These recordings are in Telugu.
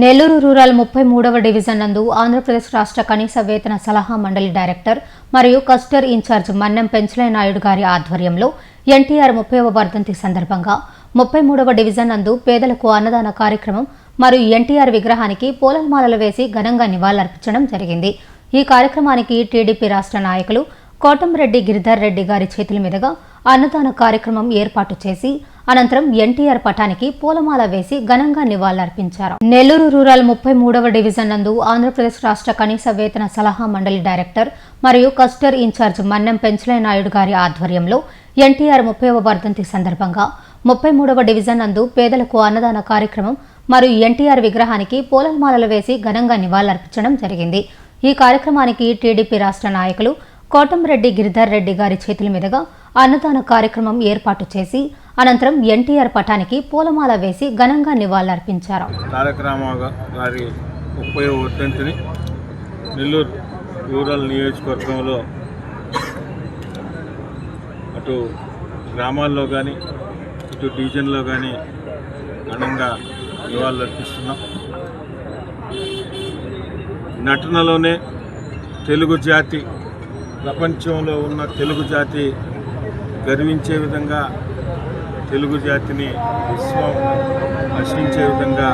నెల్లూరు రూరల్ ముప్పై మూడవ డివిజన్ నందు ఆంధ్రప్రదేశ్ రాష్ట్ర కనీస వేతన సలహా మండలి డైరెక్టర్ మరియు కస్టర్ ఇన్ఛార్జ్ మన్నెం పెంచలే నాయుడు గారి ఆధ్వర్యంలో ఎన్టీఆర్ ముప్పైవ వర్ధంతి సందర్భంగా ముప్పై మూడవ డివిజన్ నందు పేదలకు అన్నదాన కార్యక్రమం మరియు ఎన్టీఆర్ విగ్రహానికి పూలమాలలు వేసి ఘనంగా నివాళులర్పించడం జరిగింది. ఈ కార్యక్రమానికి టీడీపీ రాష్ట్ర నాయకులు కోటంరెడ్డి గిరిధర్ రెడ్డి గారి చేతుల మీదుగా అన్నదాన కార్యక్రమం ఏర్పాటు చేసి అనంతరం ఎన్టీఆర్ పటానికి పూలమాల వేసి ఘనంగా నివాళులర్పించారు. నెల్లూరు రూరల్ ముప్పై మూడవ డివిజన్ నందు ఆంధ్రప్రదేశ్ రాష్ట్ర కనీస వేతన సలహా మండలి డైరెక్టర్ మరియు కస్టర్ ఇన్ఛార్జ్ మన్నెం పెంచలే నాయుడు గారి ఆధ్వర్యంలో ఎన్టీఆర్ ముప్పైవ వర్ధంతి సందర్భంగా ముప్పై మూడవ డివిజన్ నందు పేదలకు అన్నదాన కార్యక్రమం మరియు ఎన్టీఆర్ విగ్రహానికి పూలమాలలు వేసి ఘనంగా నివాళులర్పించడం జరిగింది. ఈ కార్యక్రమానికి టీడీపీ రాష్ట్ర నాయకులు కోటంరెడ్డి గిరిధర్ రెడ్డి గారి చేతుల మీదుగా అన్నదాన కార్యక్రమం ఏర్పాటు చేసి అనంతరం ఎన్టీఆర్ పటానికి పూలమాల వేసి ఘనంగా నివాళులర్పించారు. తారక రామారావు గారి ముప్పై వర్ధంతిని నెల్లూరు రూరల్ నియోజకవర్గంలో అటు గ్రామాల్లో కానీ ఇటు డివిజన్లో కానీ ఘనంగా నివాళులర్పిస్తున్నాం. నటనలోనే తెలుగు జాతి ప్రపంచంలో ఉన్న తెలుగు జాతి గర్వించే విధంగా తెలుగు జాతిని విశ్వం హర్షించే విధంగా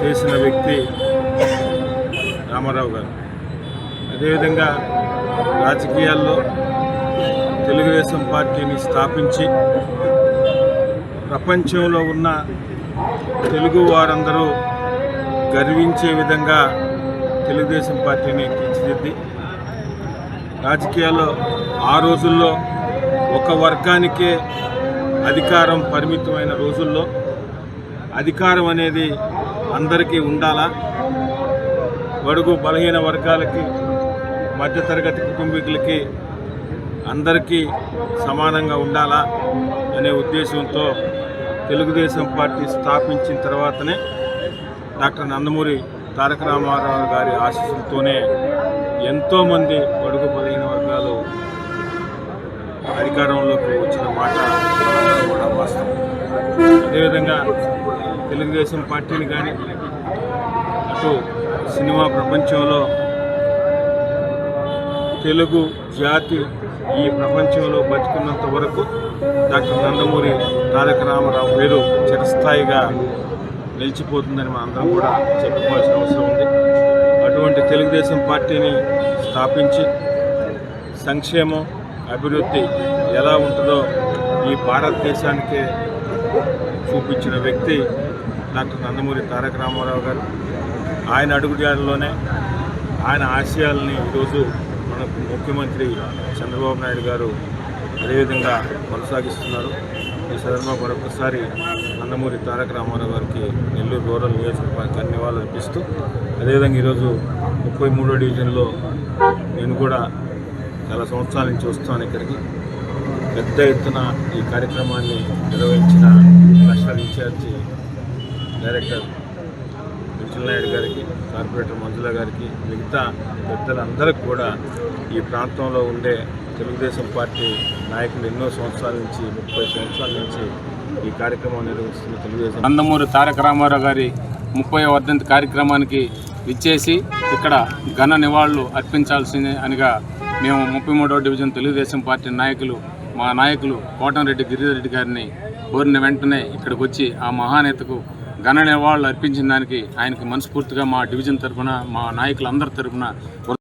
చేసిన వ్యక్తి రామారావు గారు. అదేవిధంగా రాజకీయాల్లో తెలుగుదేశం పార్టీని స్థాపించి ప్రపంచంలో ఉన్న తెలుగు వారందరూ గర్వించే విధంగా తెలుగుదేశం పార్టీని తీర్చిదిద్ది రాజకీయాల్లో ఆ రోజుల్లో ఒక వర్గానికే అధికారం పరిమితమైన రోజుల్లో అధికారం అనేది అందరికీ ఉండాలా? బడుగు బలహీన వర్గాలకి మధ్యతరగతి కుటుంబీకులకి అందరికీ సమానంగా ఉండాలా అనే ఉద్దేశంతో తెలుగుదేశం పార్టీ స్థాపించిన తర్వాతనే డాక్టర్ నందమూరి తారక రామారావు గారి ఆశీస్సులతోనే ఎంతోమంది బడుగు బలహీన వర్గాలు అధికారంలోకి వచ్చిన మాట కూడా వాస్తవం. అదేవిధంగా తెలుగుదేశం పార్టీని కానీ అటు సినిమా ప్రపంచంలో తెలుగు జాతి ఈ ప్రపంచంలో బతుకున్నంత వరకు డాక్టర్ నందమూరి తారక రామారావు పేరు చిరస్థాయిగా నిలిచిపోతుందని అందరం కూడా చెప్పుకోవాల్సిన అవసరం ఉంది. అటువంటి తెలుగుదేశం పార్టీని స్థాపించి సంక్షేమం అభివృద్ధి ఎలా ఉంటుందో ఈ భారతదేశానికే చూపించిన వ్యక్తి డాక్టర్ నందమూరి తారక రామారావు గారు. ఆయన అడుగుజాడలోనే ఆయన ఆశయాల్ని ఈరోజు మన ముఖ్యమంత్రి చంద్రబాబు నాయుడు గారు అదేవిధంగా కొనసాగిస్తున్నారు. ఈ సందర్భంగా మరొకసారి నందమూరి తారక రామారావు గారికి నెల్లూరు రూరల్ నియోజకవర్గానికి ధన్యవాదాలు అర్పిస్తూ అదేవిధంగా ఈరోజు ముప్పై మూడో డివిజన్లో నేను కూడా చాలా సంవత్సరాల నుంచి వస్తాను ఇక్కడికి. పెద్ద ఎత్తున ఈ కార్యక్రమాన్ని నిర్వహించిన నేషనల్ ఇన్ఛార్జి డైరెక్టర్ నాయుడు గారికి కార్పొరేటర్ మంజుల గారికి మిగతా పెద్దలందరికీ కూడా ఈ ప్రాంతంలో ఉండే తెలుగుదేశం పార్టీ నాయకులు ఎన్నో సంవత్సరాల నుంచి ముప్పై సంవత్సరాల నుంచి ఈ కార్యక్రమం నిర్వహిస్తున్న తెలుగుదేశం నందమూరి తారక రామారావు గారి ముప్పై వర్ధంతి కార్యక్రమానికి విచ్చేసి ఇక్కడ ఘన నివాళులు అర్పించాల్సిందే అనిగా మేము ముప్పై మూడవ డివిజన్ తెలుగుదేశం పార్టీ నాయకులు మా నాయకులు కోటంరెడ్డి గిరిరెడ్డి గారిని కోరిన వెంటనే ఇక్కడికి వచ్చి ఆ మహానేతకు ఘన నివాళులు అర్పించిన దానికి ఆయనకి మనస్ఫూర్తిగా మా డివిజన్ తరఫున మా నాయకులందరి తరఫున